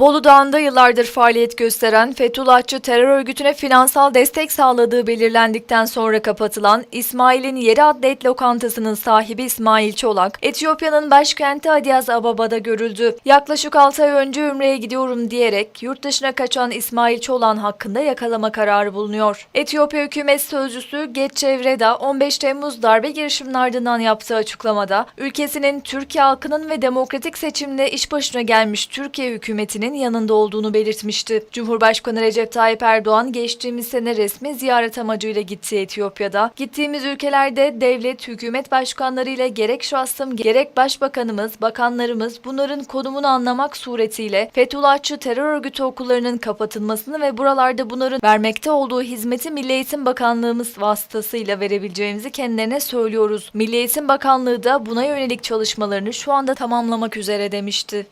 Bolu Dağı'nda yıllardır faaliyet gösteren Fethullahçı terör örgütüne finansal destek sağladığı belirlendikten sonra kapatılan İsmail'in Yeri adlı et lokantasının sahibi İsmail Çolak, Etiyopya'nın başkenti Addis Ababa'da görüldü. Yaklaşık 6 ay önce Ümre'ye gidiyorum diyerek yurt dışına kaçan İsmail Çolak'ın hakkında yakalama kararı bulunuyor. Etiyopya hükümet sözcüsü Getçe Reda 15 Temmuz darbe girişiminin ardından yaptığı açıklamada ülkesinin Türkiye halkının ve demokratik seçimle iş başına gelmiş Türkiye hükümetinin yanında olduğunu belirtmişti. Cumhurbaşkanı Recep Tayyip Erdoğan geçtiğimiz sene resmi ziyaret amacıyla gitti Etiyopya'da. Gittiğimiz ülkelerde devlet, hükümet başkanlarıyla gerek şahsım gerek başbakanımız, bakanlarımız bunların konumunu anlamak suretiyle Fethullahçı terör örgütü okullarının kapatılmasını ve buralarda bunların vermekte olduğu hizmeti Milli Eğitim Bakanlığımız vasıtasıyla verebileceğimizi kendilerine söylüyoruz. Milli Eğitim Bakanlığı da buna yönelik çalışmalarını şu anda tamamlamak üzere demişti.